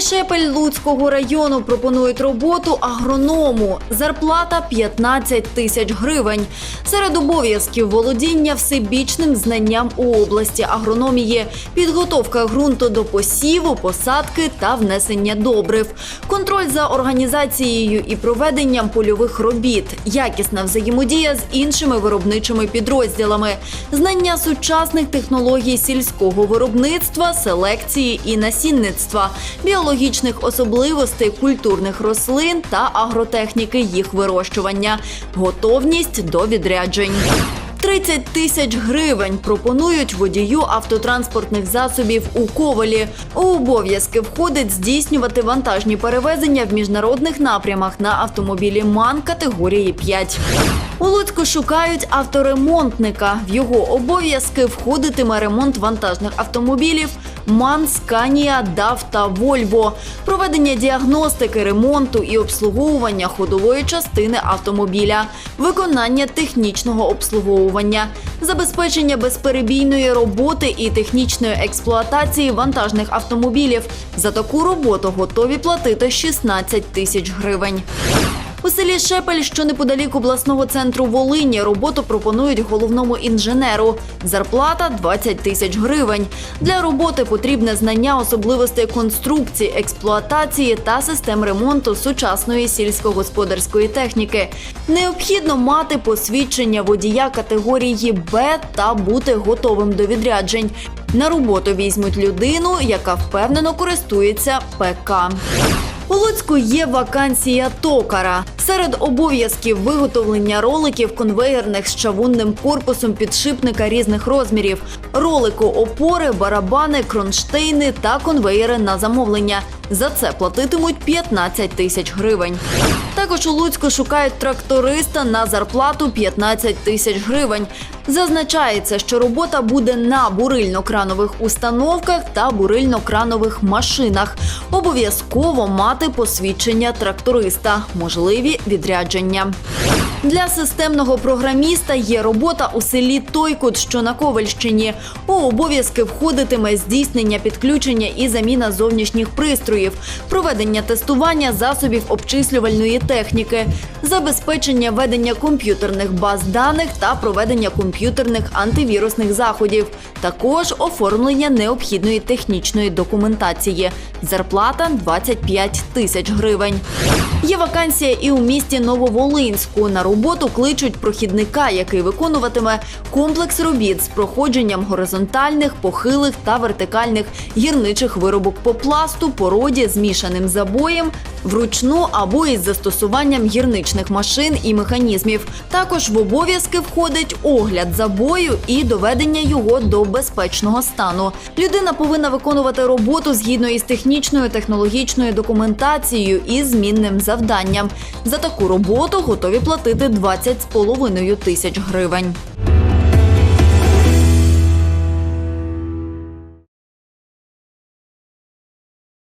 Шепель Луцького району пропонують роботу агроному. Зарплата 15 тисяч гривень. Серед обов'язків володіння всебічним знанням у області агрономії, підготовка ґрунту до посіву, посадки та внесення добрив, контроль за організацією і проведенням польових робіт, якісна взаємодія з іншими виробничими підрозділами, знання сучасних технологій сільського виробництва, селекції і насінництва, біологічних особливостей культурних рослин та агротехніки їх вирощування, готовність до відряджень. 30 тисяч гривень пропонують водію автотранспортних засобів у Ковалі. У обов'язки входить здійснювати вантажні перевезення в міжнародних напрямах на автомобілі МАН категорії 5. У Луцьку шукають авторемонтника. В його обов'язки входитиме ремонт вантажних автомобілів МАН, Сканія, ДАВ та Вольво, проведення діагностики, ремонту і обслуговування ходової частини автомобіля, виконання технічного обслуговування, забезпечення безперебійної роботи і технічної експлуатації вантажних автомобілів. За таку роботу готові платити 16 тисяч гривень. У селі Шепель, що неподалік обласного центру Волині, роботу пропонують головному інженеру. Зарплата 20 тисяч гривень. Для роботи потрібне знання особливостей конструкції, експлуатації та систем ремонту сучасної сільськогосподарської техніки. Необхідно мати посвідчення водія категорії Б та бути готовим до відряджень. На роботу візьмуть людину, яка впевнено користується ПК. У Луцьку є вакансія токара. Серед обов'язків виготовлення роликів конвеєрних з чавунним корпусом підшипника різних розмірів, ролику опори, барабани, кронштейни та конвеєри на замовлення. За це платитимуть 15 тисяч гривень. Також у Луцьку шукають тракториста на зарплату 15 тисяч гривень. Зазначається, що робота буде на бурильно-кранових установках та бурильно-кранових машинах. Обов'язково мати посвідчення тракториста, можливі відрядження. Для системного програміста є робота у селі Тойкут, що на Ковальщині. У обов'язки входитиме здійснення підключення і заміна зовнішніх пристроїв, проведення тестування засобів обчислювальної техніки, забезпечення ведення комп'ютерних баз даних та проведення комп'ютерних антивірусних заходів, також оформлення необхідної технічної документації. Зарплата 25 тисяч гривень. Є вакансія і у місті Нововолинську. На роботу кличуть прохідника, який виконуватиме комплекс робіт з проходженням горизонтальних, похилих та вертикальних гірничих виробок по пласту, породі, змішаним забоєм, вручну або із застосуванням гірничних машин і механізмів. Також в обов'язки входить огляд забою і доведення його до безпечного стану. Людина повинна виконувати роботу згідно із технічною технологічною документацією і змінним завданням. За таку роботу готові платити 20,5 тисяч гривень.